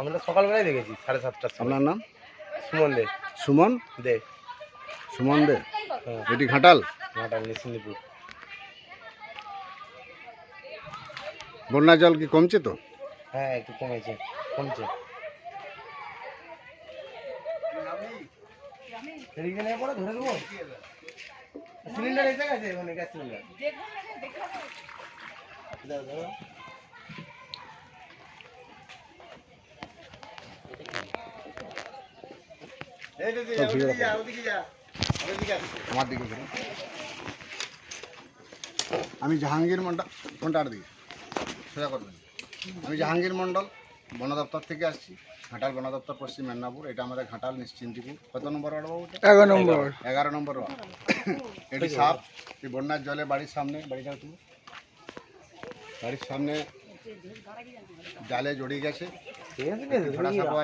আমরা সকালবেলায় দেখেছি সাড়ে সাতটার সময়। আপনার নাম? সুমন দে। সুমন? দে। সুমন দে। হ্যাঁ। এটি ঘাটাল? ঘাটাল নিশ্চিন্দিপুর বন্যা জল কি কমছে তো? হ্যাঁ একটু কমেছে কমছে। সিলিন্ডার এসে গেছে মানে গ্যাস সিলিন্ডার দাও, দাও। এই যে, সব ভিড়ে ওদিকে যা, ওদিকে যা, ওদিকে আসছে। আমার দিকে আমি জাহাঙ্গীর মন্ডল কোনটা আর দিকে? সোজা করবেন। আমি জাহাঙ্গীর মন্ডল বন দপ্তর থেকে আসছি। ঘাটাল বন দপ্তর পশ্চিম মেদিনীপুর। এটা আমাদের ঘাটাল নিশ্চিন্তিপুর। কত নম্বর ওয়ার্ড বাবু এগারো নম্বর এগারো নম্বর ওয়ার্ড। এটি সাপ। এই বন্যার জলে বাড়ির সামনে বাড়িটা তুমি বাড়ির সামনে জালে জড়িয়ে গেছে।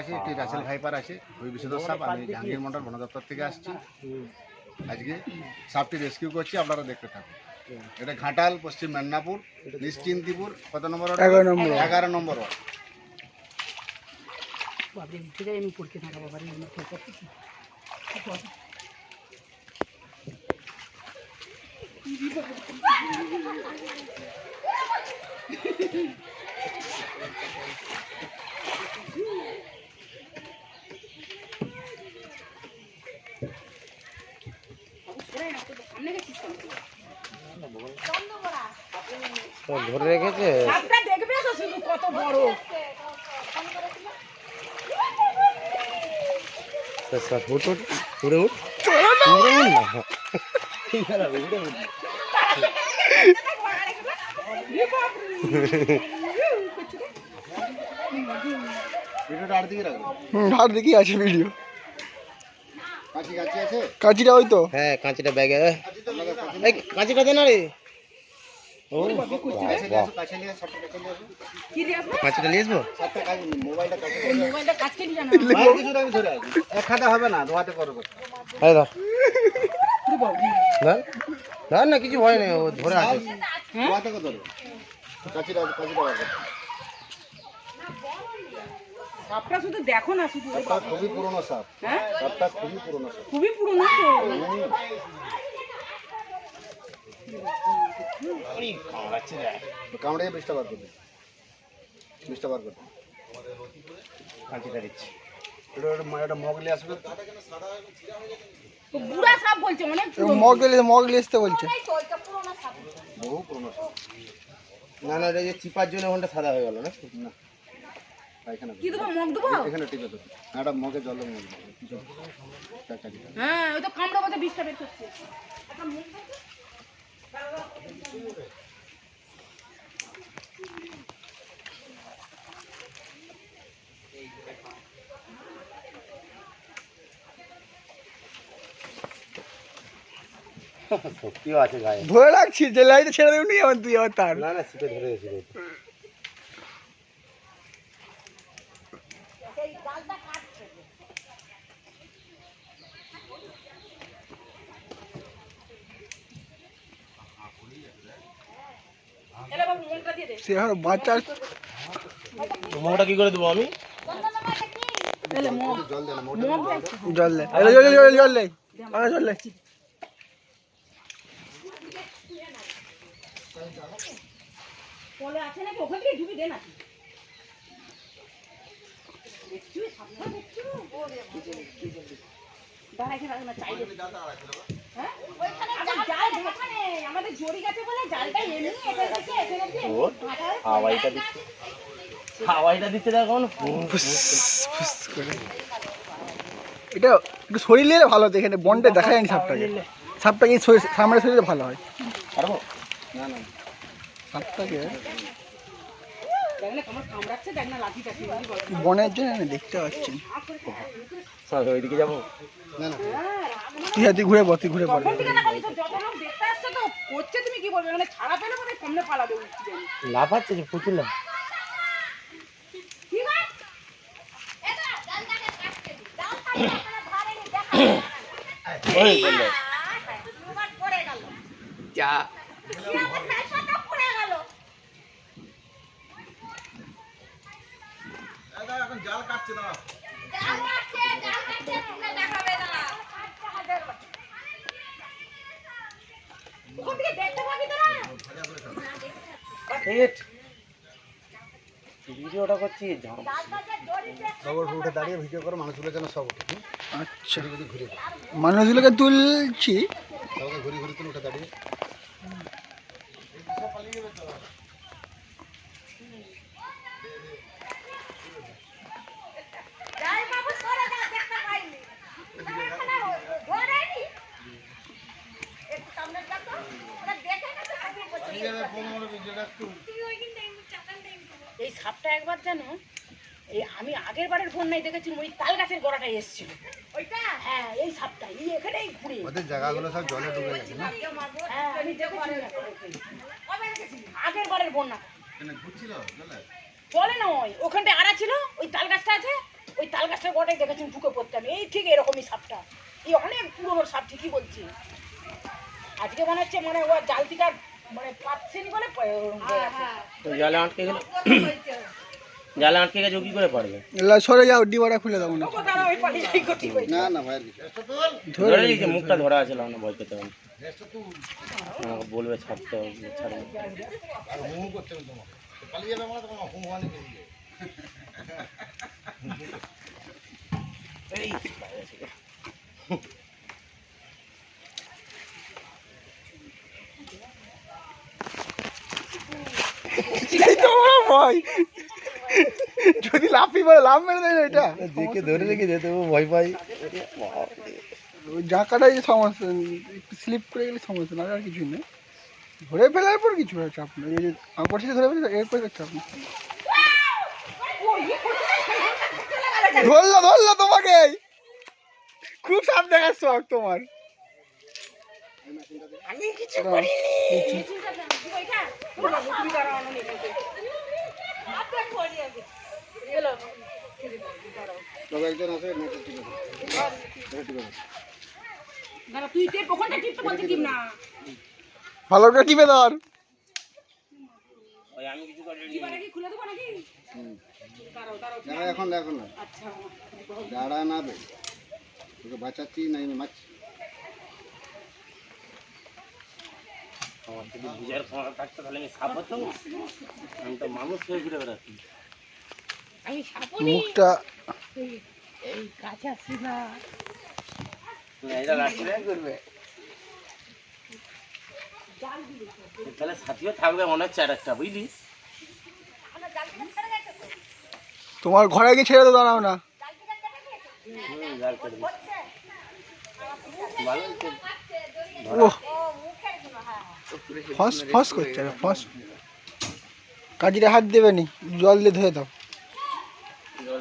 আছে, একটি রাসেল ভাইপার আছে ওই বিষধর সাপ আমি জাহাঙ্গীর মন্ডল বন দপ্তর থেকে আসছি। আজকে সাপটি রেস্কিউ করছি আপনারা দেখতে থাকুন। এটা ঘাটাল পশ্চিম মেদিনীপুর নিশ্চিন্তিপুর কত নম্বর এগারো নম্বর ওয়ার্ড। তো ধরে রেখেছে? সাপটা দেখবে তো শুধু কত বড়। স্যার, স্যার, উঠ, উঠ, উড়ে উঠ। উড়ে উঠ না। আর দিকে আছে ভিডিও কাঁচিটা ওই তো? হ্যাঁ কাঁচিটা ব্যাগে। কাঁচিটা দে না রে। ও কাছে নিয়ে আসো কাছে নিয়ে আসো কাছে নিয়ে আসো। কি দিয়ে আসব? কাঁচিটা নিয়ে আসব? সাপটা কাছে মোবাইলটা কাছে ওই মোবাইলটা কাজ কেটে জানা বাইরে কিছুটা আমি ধরে আছি। এক হবে না দোয়াতে করব। ধর। ধর। না কিছু ভয় নেই ও ধরে আছে। দোয়াতে কত ধরো। কাছিটা। সাপটা শুধু দেখো না শুধু খুবই পুরনো সাপ। হ্যাঁ? সাপটা খুবই পুরনো খুবই পুরনো তো। কামড়ে বিষটা বার করবে। বিষটা বার করবে। কাঁচিটা দিচ্ছি। এটা একটা মগ নিয়ে আসবে তো। বুড়া সাপ বলছে বহু পুরনো না না যে চিপার জন্য ওখানটা সাদা হয়ে গেল না? না। পায়খানা কি দেবো মগ দেবো? এখানে টিপে দেবো। না, একটা মগে জল মগ। হ্যাঁ ওই তো কামড়া বলতে বিষটা বের করছে। একটা দেখো। সত্যিও আছে গায়ে ধরে রাখছি যে লাইটে ছেড়ে দেবনি আমার তুই আবার তার না না চিপে ধরে গেছিল এলে বাবু মগটা দিয়ে দে সে এখন বাচ্চা মোটা কি করে দেবো আমি? এলে জল দেন মগ মগ দেখছি জল দে জল জল জল দে। জল দে। কলে আছে নাকি? ওখান থেকে ঢুকে দে নাকি? দেখছ? সাপটা দেখছ? দাঁড়া এখানে দাঁড়া না চাই দে। হ্যাঁ? হাওয়াইটা দিচ্ছে। হাওয়াইটা দিচ্ছে দেখো এটা একটু শরীর নিলে ভালো হতো এখানে বন্ডে দেখা যায়নি সাপটাকে। সাপটাকে শরীর- সামনে শরীরে ভালো হয়। পারব না না সাপটাকে বনের জন্য আমি দেখতে পাচ্ছি। চল ওইদিকে যাব? না না। হ্যাঁ। তুই তুই ঘুরে তুই ঘুরে বলি। লোক দেখতে আসছে তো করছে তুমি কি বলবে মানে ছাড়া পেলে মানে সামনে পালাবে উঠতে যাবে লাফাচ্ছে যে প্রচুর লাভ কি ভাই ওই বলল যা এখন জাল কাটছে ভিডিওটা করছি উঠে দাঁড়িয়ে ভিডিও করে মানুষগুলো যেন সব উঠে আচ্ছা। ঘুরে ঘুরে মানুষগুলোকে তুলছি। ঘুরে ঘুরে তুলে উঠে দাঁড়িয়ে যাই বাবু সরে যা দেখতে পাইনি এখানে ধরেনি একটু সামনে যা তো ওরা দেখে না তো আমি বলছি এই সাপটা একবার জানো এই আমি আগের বারের বন্যায় দেখেছি ওই তাল গাছের গোড়াটায় এসেছিল। হ্যাঁ এই সাপটা এই এখানেই ঘুরে ওদের জায়গাগুলো সব জলে ডুবে গেছে হ্যাঁ আমি দেখেছি আগের বারের বন্যা। ঘুরছিল জলে? নয় ওখানটায় আড়া ছিল ওই তাল গাছটা আছে ওই তাল গাছটার ঢুকে পড়তে আমি। এই ঠিক এরকমই সাপটা। এই অনেক পুরোনো সাপ ঠিকই বলছি। আজকে মনে হচ্ছে মানে ও জাল থেকে আর মানে হয়ে জালে আটকে গেলে জালে আটকে গেছে ও কি করে পারবে এলা সরে যাও ডিবাটা খুলে দাও না হয়ে। ধরে নিয়েছে মুখটা ধরা আছে না ভয় পেতে হবে। আমাকে বলবে ছাড়তে হবে ছাড়বে পালিয়ে যাবে এই তো যদি লাফি বলে লাভ মেরে দেয় এটা। দেখে ধরে রেখে যেতে ভয় পাই। ওই জাঁকাটাই সমস্যা একটু স্লিপ করে গেলে সমস্যা না আর কিছুই নেই ধরে ফেলার পর কিছু হয় চাপ নেই। এই যে আঁকড় থেকে ধরে ফেলে এরপরে চাপ নেই। ধরলো ধরলো তোমাকে। খুব সাপ দেখার শখ তোমার। আমি কিছু করিনি। তবে একজন আছে নেটে ঠিক আছে। ঠিক আছে। দাঁড়া, তুই টেপ ওখানটা টিপতে বলছি টিপ না। ভালো করে টিপে ধর। ওই আমি কিছু করি টিপাটা কি খুলে দেবো নাকি? দাঁড়াও দাঁড়াও দাঁড়া এখন দেখো না আচ্ছা। দাঁড়া না বে তোকে বাঁচাচ্ছি না আমি মারছি। আমার যদি বুঝার ক্ষমতা থাকতো তাহলে আমি সাপ হতাম। আমি তো মানুষ হয়ে ঘুরে বেড়াচ্ছি। আমি মুখটা এই কাছে আসি না এটা করবে। তাহলে সাথীও থাকবে মনে হচ্ছে আর একটা বুঝলি তোমার ঘরে গিয়ে ছেড়ে তো দাঁড়াও না। জাল করে ফস ফস করছে ফস কাজিরে হাত দেবে নি জল দিয়ে ধুয়ে দাও। জল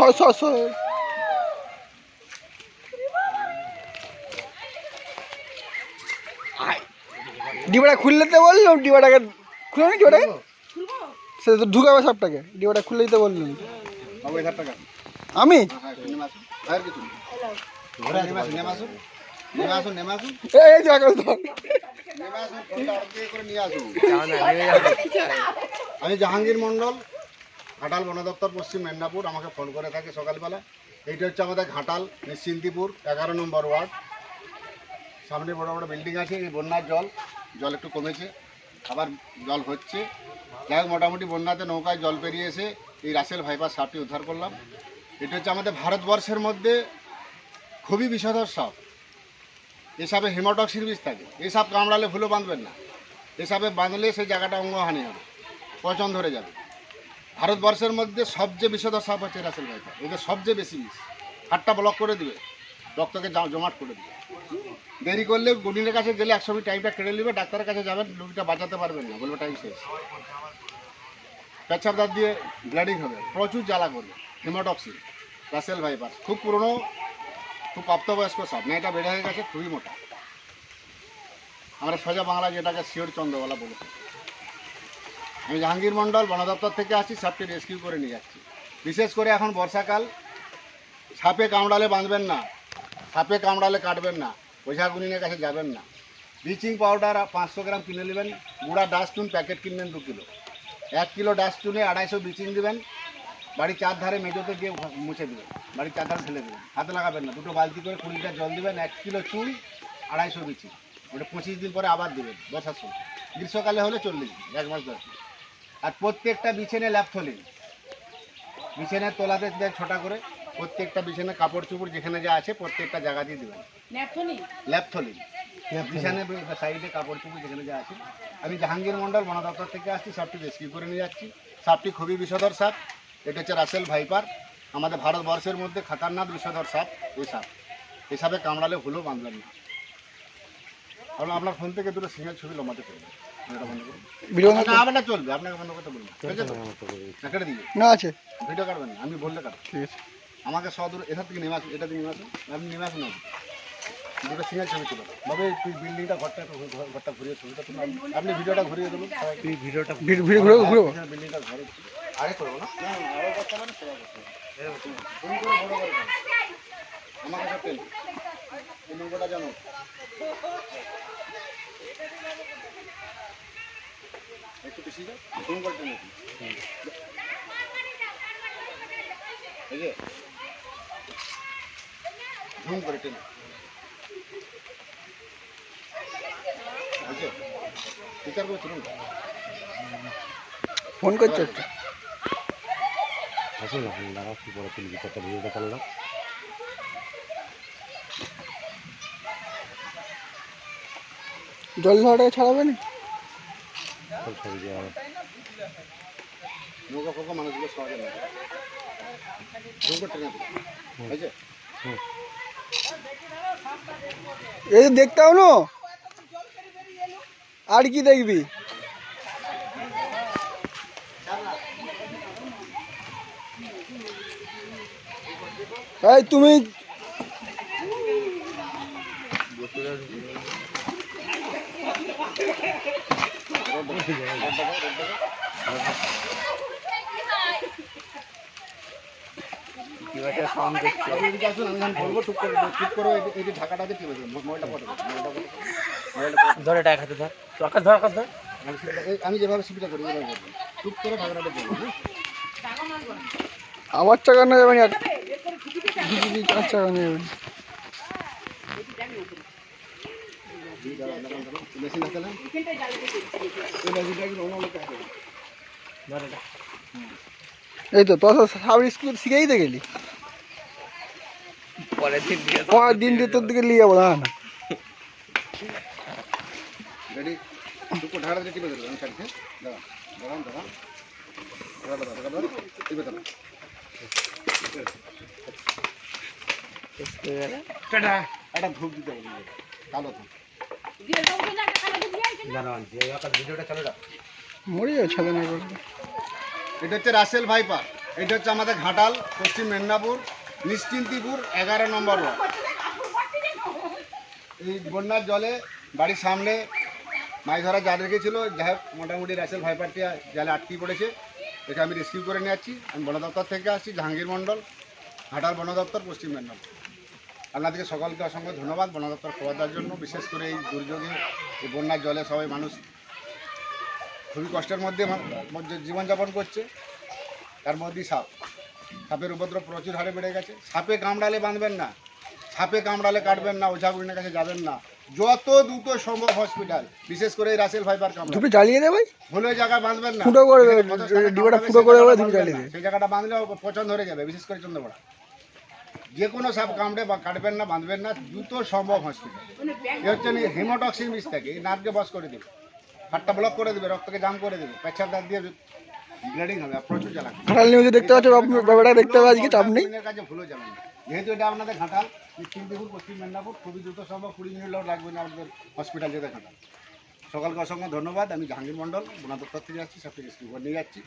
সর সর সর ডিবাটা খুললে তো বললাম ডিবাটাকে খুলে নি ডিবাটাকে? সে তো ঢুকাবে সবটাকে ডিবাটা খুলে দিতে বললাম আমি? হ্যাঁ আসুন। এই আসুন আমি জাহাঙ্গীর মণ্ডল। ঘাটাল বন দপ্তর, পশ্চিম মেদিনীপুর, আমাকে ফোন করে থাকে সকালবেলা। এইটা হচ্ছে আমাদের ঘাটাল, নিশ্চিন্তিপুর, এগারো নম্বর ওয়ার্ড। সামনে বড় বড় বিল্ডিং আছে, এই বন্যার জল জল একটু কমেছে, আবার জল হচ্ছে। যাই মোটামুটি বন্যাতে নৌকায় জল পেরিয়ে এসে এই রাসেল ভাইপার সাপটি উদ্ধার করলাম। এটা হচ্ছে আমাদের ভারতবর্ষের মধ্যে খুবই বিষধর সাপ। এই সাপে হেমাটক্সির বিষ থাকে। এসব কামড়ালে ভুলো বাঁধবেন না। এসবে বাঁধলে সেই জায়গাটা অঙ্গহানি হবে। পচন ধরে যাবে। ভারতবর্ষের মধ্যে সবচেয়ে বিষধর সাপ হচ্ছে রাসেল ভাইপার এদের সবচেয়ে বেশি বিষ হাটটা ব্লক করে দিবে। রক্তকে জমাট করে দিবে। দেরি করলে গুডিনের কাছে গেলে একশো মিনিট টাইমটা কেড়ে নেবে, ডাক্তারের কাছে যাবেন, রুগীটা বাঁচাতে পারবেন না বলবে টাইম শেষ। পেচ্ছাপ দাঁত দিয়ে ব্লিডিং হবে। প্রচুর জ্বালা করবে। হিমোটক্সিন রাসেল ভাইপার খুব পুরনো, খুব প্রাপ্তবয়স্ক সাপ। না, এটা বেড়ে হয়ে গেছে, খুবই মোটা। আমরা সোজা বাংলা যেটাকে শিওর চন্দ্রবালা বলেছি আমি জাহাঙ্গীর মণ্ডল, বন দপ্তর থেকে আসছি সাপটি রেস্কিউ করে নিয়ে যাচ্ছি। বিশেষ করে এখন বর্ষাকাল, সাপে কামড়ালে বাঁধবেন না, সাপে কামড়ালে কাটবেন না ওঝা গুনিনের কাছে যাবেন না। ব্লিচিং পাউডার পাঁচশো গ্রাম কিনে নেবেন, গুঁড়া ডাস্টুন প্যাকেট কিনবেন দু কিলো। এক কিলো ডাস্টুনে আড়াইশো ব্লিচিং দেবেন, বাড়ির চার ধারে মেজোতে ঘ- মুছে দেবেন, বাড়ির চার ধারে ফেলে দেবেন, হাতে লাগাবেন না, দুটো বালতি করে কুড়ি লিটার জল দেবেন, এক কিলো চুন, আড়াইশো বিচি ওটা পঁচিশ দিন পরে আবার দেবেন, বর্ষার সময়। গ্রীষ্মকালে হলে চল্লিশ এক মাস দশ আর প্রত্যেকটা বিছানে ল্যাপথলিন। বিছানের তোলাতে দেয় ছোটা করে প্রত্যেকটা বিছানে কাপড় চুপড় যেখানে যা আছে প্রত্যেকটা জায়গাতেই দেবেন। ন্যাপথনি ল্যাপথলিন। বিছানে সাইডে কাপড় চুপড় যেখানে যা আছে। আমি জাহাঙ্গীর মন্ডল বন দপ্তর থেকে আসছি সাপটি রেস্কিউ করে নিয়ে যাচ্ছি। সাপটি খুবই বিষধর সাপ। এটা হচ্ছে রাসেল ভাইপার। আমাদের ভারতবর্ষের মধ্যে খাতারনাক বিষধর সাপ এই সাপ। এই সাপে কামড়ালে ভুলেও বাঁধবেন না। কারণ আপনার ফোন থেকে দুটো সিঙ্গেল ছবি লম্বাতে চলবে ভিডিওটা বন্ধ করুন। ভিডিও না চলবে আপনাকে বন্ধ করতে বলব ঠিক আছে তো? না কেটে দিবে না আছে। ভিডিও কাটবেন না আমি বললে কাটবো। ঠিক আছে। আমাকে সদূর এখান থেকে নেমে আসুন এটা থেকে নেমে আসুন আপনি নেমে আসুন না। দুটো সিঙ্গেল ছবি তুলো। তবে তুই বিল্ডিংটা ঘরটা ঘর- ঘরটা ঘুরিয়ে ছবিটা তুলো আপনি ভিডিওটা ঘুরিয়ে দেবো। তুই ভিডিওটা ভিডিও ভিডিও ঘুরে ঘুরবো বিল্ডিংটা ঘরে আরে করব না? না না, আরও করতে পারেন সেবা করতে হবে। তুমি করে বড় করে করো। আমার কাছে পেন। এই নম্বরটা জানো? একটু বেশি দাও। জুম করে এই যে জুম করে টেনে বিচার করে ফোন করছ? একটা আসুন না দাঁড়াও কি পরে তুলবি কত ভিডিওটা দাও জল ধারাটাকে ছাড়াবে না? সব ছবি দেওয়া হবে। নৌকা ফোকা মানুষগুলো সহজে টেনে এই যে দেখতে না? আর কি দেখবি? এই তুমি ধর এক হাতে ধর আকাশ ধর আকাশ ধর। আমি যেভাবে সুবিধা করি টুক করে হ্যাঁ? আমার চাকা না যাবেন মেশিন হাতে এই তো তোর সাব স্কুল শিখেই তো গেলি? পরের দিন দিয়ে পরের দিন দিয়ে তোর দিকে নিয়ে যাব না একটা ধূপ দিতে কালো ধূপ। না এটা হচ্ছে রাসেল ভাইপার এটা হচ্ছে আমাদের ঘাটাল পশ্চিম মেদিনীপুর নিশ্চিন্তিপুর এগারো নম্বর ওয়ার্ড। এই বন্যার জলে বাড়ির সামনে মাছ ধরা জাল রেখেছিল। যাই হোক মোটামুটি রাসেল ভাইপারটি জালে আটকে পড়েছে। এটা আমি রেস্কিউ করে নিয়ে যাচ্ছি। আমি বন দপ্তর থেকে আসছি জাহাঙ্গীর মণ্ডল ঘাটাল বন দপ্তর পশ্চিম মেদিনীপুর। আপনাদেরকে সকলকে অসংখ্য ধন্যবাদ। বন দপ্তর খবর দেওয়ার জন্য বিশেষ করে এই দুর্যোগে এই বন্যার জলে সবাই মানুষ খুবই কষ্টের মধ্যে মধ্যে জীবনযাপন করছে। তার মধ্যেই সাপ। সাপের উপদ্রব প্রচুর হারে বেড়ে গেছে। সাপে কামড়ালে বাঁধবেন না। সাপে কামড়ালে কাটবেন না ওঝাগুড়িনের কাছে যাবেন না। যত দ্রুত সম্ভব হসপিটাল বিশেষ করে এই রাসেল ভাইপার কামড়া দুটো জ্বালিয়ে দে ভাই। ভুলে জায়গায় বাঁধবেন না। ফুটো করে দেবে, ডিবাটা ফুটো করে তুমি জ্বালিয়ে না। সেই জায়গাটা বাঁধলে পছন্দ ধরে যাবে বিশেষ করে চন্দ্রপড়া। যে কোনো সাপ কামড়ে বা কাটবেন না বাঁধবেন না দ্রুত সম্ভব হসপিটাল এ হচ্ছে হিমোটক্সিন বিষ থাকে এই নার্ভকে বস করে দেবে। হাতটা ব্লক করে দেবে রক্তকে জাম করে দেবে। পেছার দাঁত দিয়ে ব্লিডিং হবে আর প্রচুর জ্বালা ঘাটাল নিউজে দেখতে পাচ্ছ বাবু- ব্যাপারটা দেখতে হবে আজকে আপনার কাছে ভুলে যাবেন না। যেহেতু এটা আপনাদের ঘাটাল নিশ্চিন্তিপুর পশ্চিম মেদিনীপুর খুবই দ্রুত সম্ভব কুড়ি মিনিট লাগবে না আমাদের হসপিটাল যেতে খাটা সকালকে অসংখ্য ধন্যবাদ আমি জাহাঙ্গীর মণ্ডল বন দপ্তর থেকে যাচ্ছি রেস্কিউ নিয়ে যাচ্ছি।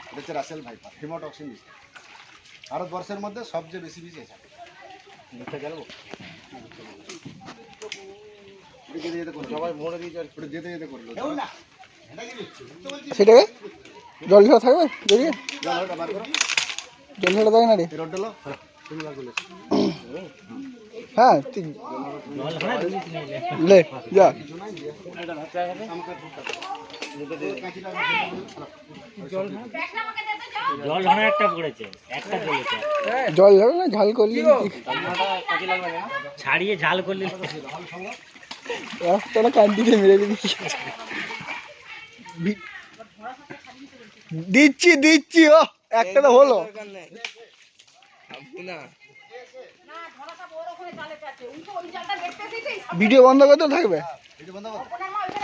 এটা হচ্ছে রাসেল ভাইপার হিমোটক্সিন বিষ ভারতবর্ষের মধ্যে সবচেয়ে বেশি বিষ এসে দেখতে গেল? যেতে যেতে করল সবাই মরে দিয়েছে আর যেতে যেতে করল। সেটাকে? জল ঝরা থাকবে জড়িয়ে জল ঝরা থাকে না রে? এই হ্যাঁ লে যা। জল ধরে একটা পড়েছে একটা পড়েছে। জল ঝরা না ঝাল করলি। ছাড়িয়ে ঝাল করলে। রাস্তাটা কান্দিতে মেরে দিবি। দিচ্ছি দিচ্ছি ও একটা তো হলো। না ধরাটা বড় ওখানে জালেতে আছে উনি তো ওই জালটা দেখতে দিতেই ভিডিও বন্ধ করতে থাকবে? ভিডিও বন্ধ করো ওনার মা ওইখানে